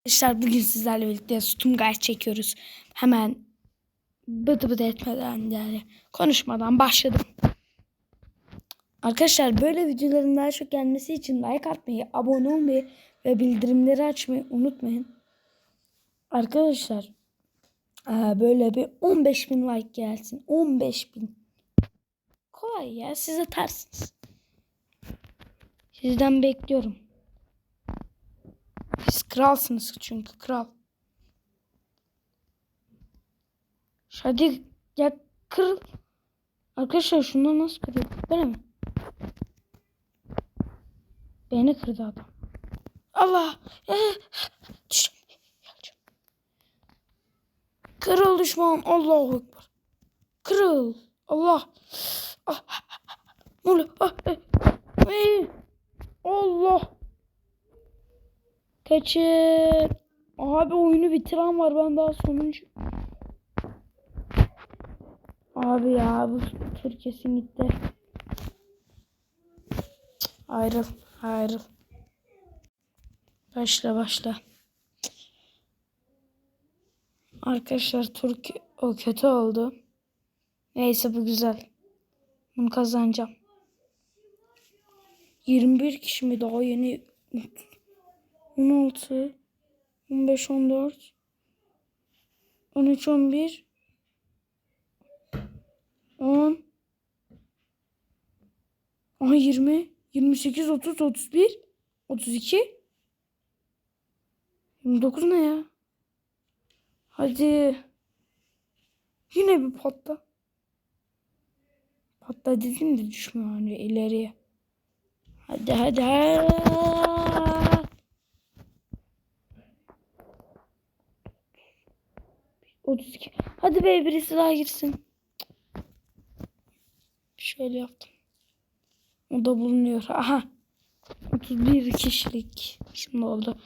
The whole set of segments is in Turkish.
Arkadaşlar bugün sizlerle birlikte Stumgay çekiyoruz. Hemen bıdı bıdı etmeden yani konuşmadan başladım. Arkadaşlar böyle videoların daha çok gelmesi için like atmayı, abone olmayı ve bildirimleri açmayı unutmayın. Arkadaşlar eee, böyle bir 15 bin like gelsin. 15 bin. Kolay ya siz atarsınız. Sizden bekliyorum. Kralsınız çünkü kral. Hadi ya kır. Arkadaşlar şundan nasıl kırıyor? Böyle mi? Beni kırdı adam. Allah! Geleceğim. Kırıl düşman. Allahu Ekber. Kırıl. Allah. Ah. Ne oluyor? Ah, Kaçın. Abi oyunu bitiren var. Ben daha sonuncu. Abi ya bu tur kesin gitti. Ayrıl. Ayrıl. Başla başla. Arkadaşlar tur kö- o kötü oldu. Neyse bu güzel. Bunu kazanacağım. 21 kişi mi daha yeni 16 15 14 13 11 10 Aha 20 28 30 31 32 29 ne ya? Hadi. Yine bir patla. Patla dedim de düşmüyor hani ileriye. Hadi hadi. hadi. 32. Hadi be birisi daha girsin. Şöyle yaptım. O da bulunuyor. Aha. 31 kişilik. Şimdi oldu.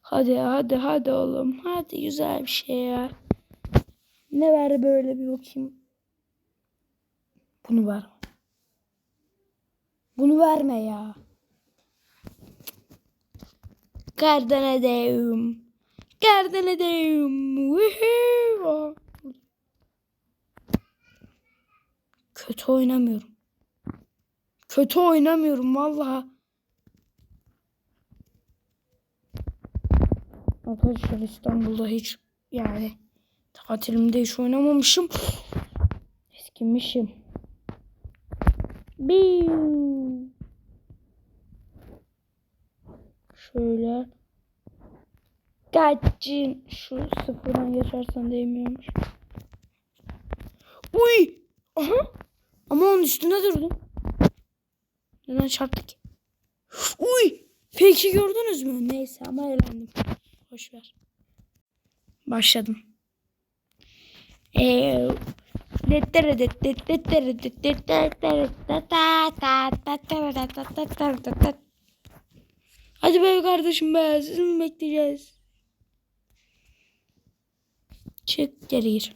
Hadi hadi hadi oğlum. Hadi güzel bir şey ya. Ne ver böyle bir bakayım. Bunu ver. Bunu verme ya. Garden edeyim. Garden edeyim. Kötü oynamıyorum. Kötü oynamıyorum vallahi. Arkadaşlar İstanbul'da hiç yani tatilimde hiç oynamamışım. Eskimişim. Biu. Şöyle. Kaçın. Şu sıfırdan geçersen değmiyormuş. Uy. Aha. Ama onun üstünde durdum. Neden çarptık? ki? Uy. Peki gördünüz mü? Neyse ama eğlendim. Boş ver. Başladım. Eee Hadi be kardeşim be sizi mi bekleyeceğiz? Çık geri gir.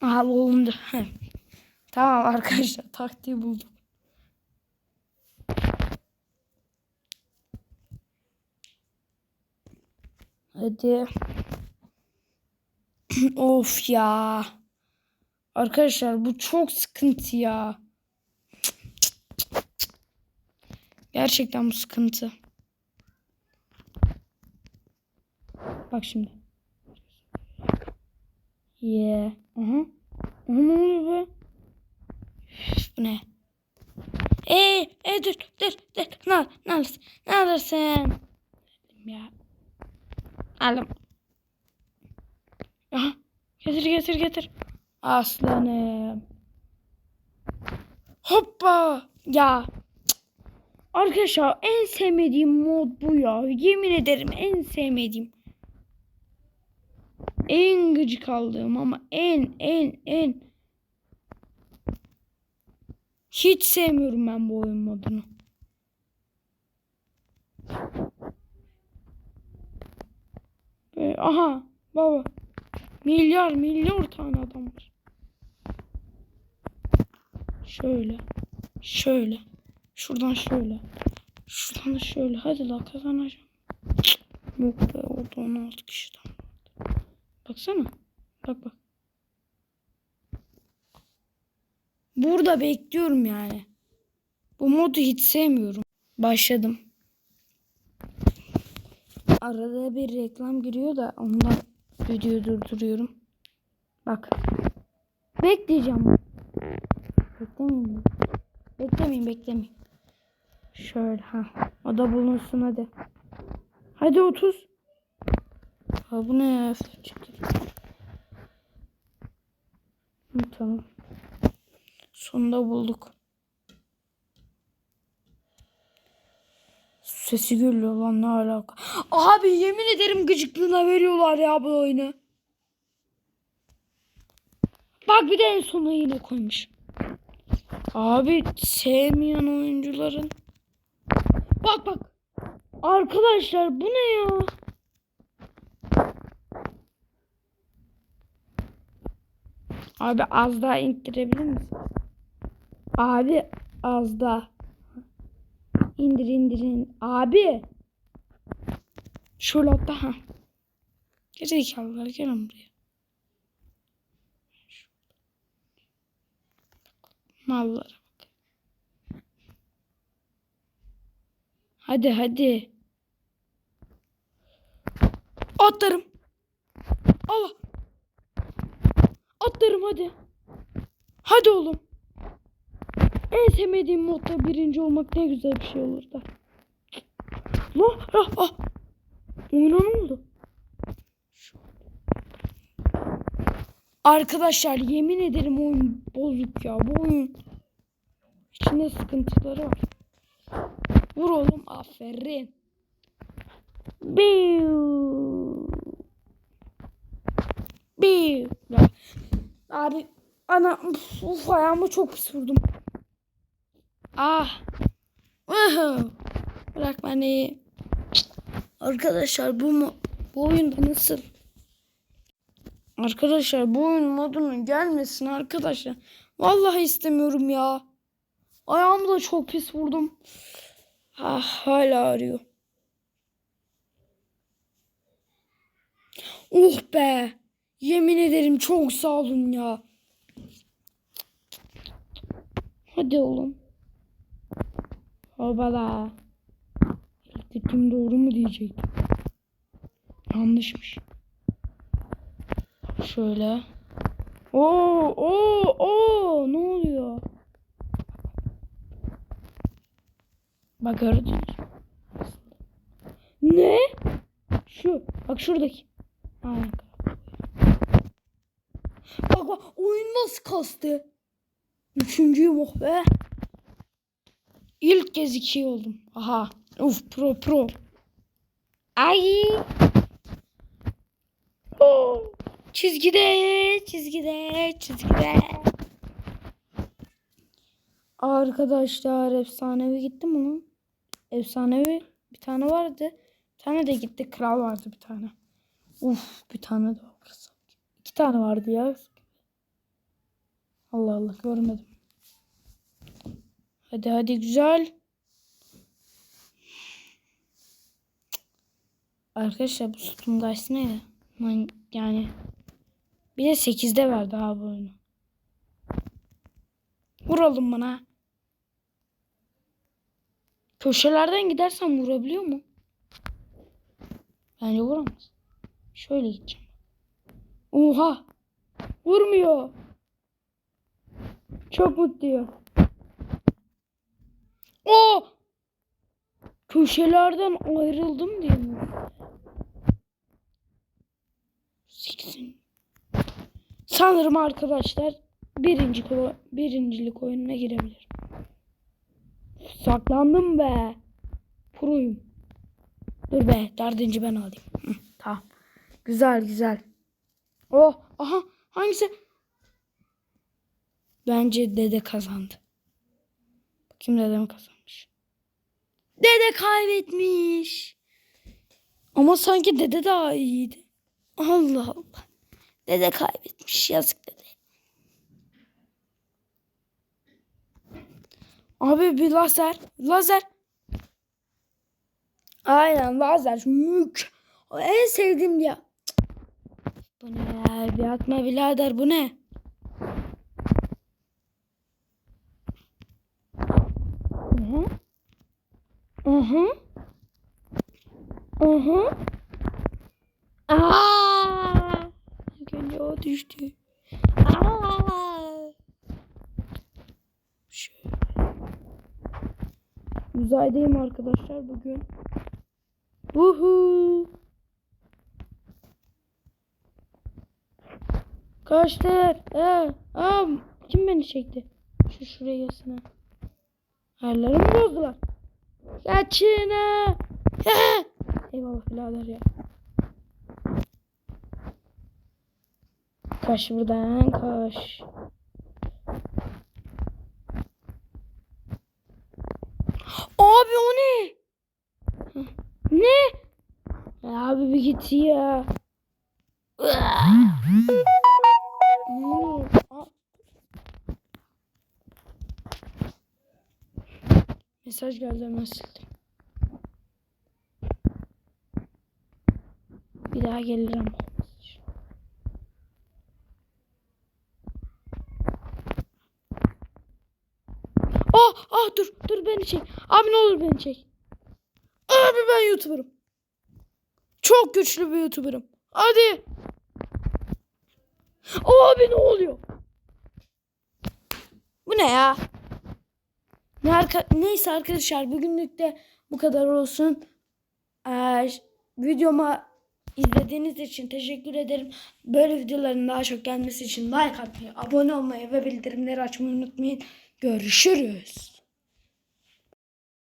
Aha bulundu. tamam arkadaşlar taktiği buldum. Hadi. of ya. Arkadaşlar bu çok sıkıntı ya. Gerçekten bu sıkıntı. Bak şimdi. Yeah. Aha. Aha ne oluyor be? Bu ne? Ee, e, dur, dur, dur. Ne, ne alırsın? Ne alırsın? Ya. Alım. Aha. Getir, getir, getir. Aslanım. Hoppa. Ya. Arkadaşlar en sevmediğim mod bu ya. Yemin ederim en sevmediğim. En gıcık aldığım ama en en en. Hiç sevmiyorum ben bu oyun modunu. Ee, aha baba. Milyar milyar tane adam var. Şöyle. Şöyle. Şuradan şöyle. Şuradan da şöyle. Hadi la kazanacağım. Yok be oldu 16 kişiden. Baksana. Bak bak. Burada bekliyorum yani. Bu modu hiç sevmiyorum. Başladım. Arada bir reklam giriyor da ondan videoyu durduruyorum. Bak. Bekleyeceğim. Beklemeyin. Beklemeyin beklemeyin. Şöyle ha. O da bulunsun hadi. Hadi 30. Ha bu ne ya? Hı, tamam. Sonunda bulduk. Sesi geliyor lan ne alaka. Abi yemin ederim gıcıklığına veriyorlar ya bu oyunu. Bak bir de en sona yine koymuş. Abi sevmeyen oyuncuların. Bak bak. Arkadaşlar bu ne ya? Abi az daha indirebilir misin? Abi az daha. İndir indirin. Abi. Şöyle hatta ha. Gerizekalılar gelin buraya. Mallara bak. Hadi hadi. Atlarım. Allah. Atlarım hadi. Hadi oğlum. En sevmediğim modda birinci olmak ne güzel bir şey olur da. La, ah, ah. Oyuna ne oldu? Arkadaşlar yemin ederim oyun bozuk ya. Bu oyun içinde sıkıntıları var. Vur oğlum aferin. Biu. Biu. Abi ana uf, ayağımı çok pis vurdum. Ah. Bırak beni. Arkadaşlar bu mu? Bu oyunda nasıl? Arkadaşlar bu oyun modunun gelmesin arkadaşlar. Vallahi istemiyorum ya. Ayağımı da çok pis vurdum. Ah hala ağrıyor. Oh be. Yemin ederim çok sağ olun ya. Hadi oğlum. Hobala. İlk doğru mu diyecek? Yanlışmış. Şöyle. Oo, oo, oo, ne oluyor? Bak gördünüz mü? Ne? Şu, bak şuradaki. Aynen. Bak bak oyun nasıl kastı? Üçüncüyüm oh be. İlk kez iki oldum. Aha. Uf pro pro. Ay. Oh. Çizgide, çizgide, çizgide. Arkadaşlar efsanevi gitti mi lan? Efsanevi bir tane vardı. Bir tane de gitti. Kral vardı bir tane. Uf bir tane de var. İki tane vardı ya. Allah Allah görmedim. Hadi hadi güzel. Arkadaşlar bu sütun neydi? Lan Yani bir de 8'de verdi abi oyunu. Vuralım bana. Köşelerden gidersen vurabiliyor mu? Bence vuramaz. Şöyle gideceğim. Oha. Vurmuyor. Çok mutluyum. O! Köşelerden ayrıldım diye mi? Siksin. Sanırım arkadaşlar birinci birincilik oyununa girebilirim. Saklandım be. Proyum. Dur be dördüncü ben alayım. Hı, tamam. Güzel güzel. Oh aha hangisi? Bence dede kazandı. Bakayım dede mi kazanmış? Dede kaybetmiş. Ama sanki dede daha iyiydi. Allah Allah. Dede kaybetmiş. Yazık dede. Abi bir lazer. Lazer. Aynen lazer mük. En sevdiğim ya. Bu ne ya? Bir atma birader bu ne? Hı. Hı hı. Aa! İlk önce o düştü. Aa! Şöyle. Uzaydayım arkadaşlar bugün. Uhu. Kaçtır. Ee, aa, kim beni çekti? Şu şuraya yasına. Ayarlarımı bozdular. Kaçın. ha. Ha! Eyvallah birader ya. Kaç buradan kaç. Abi o ne? Ne? Abi bir git ya. Mesaj geldi hemen sildim. Bir daha gelirim. Oh, ah dur, dur beni çek. Abi ne olur beni çek. Abi ben YouTuber'ım. Çok güçlü bir YouTuber'ım. Hadi. Abi ne oluyor? Bu ne ya? Ne arka- Neyse arkadaşlar bugünlük de bu kadar olsun. Ee, videoma izlediğiniz için teşekkür ederim. Böyle videoların daha çok gelmesi için like atmayı, abone olmayı ve bildirimleri açmayı unutmayın. Görüşürüz.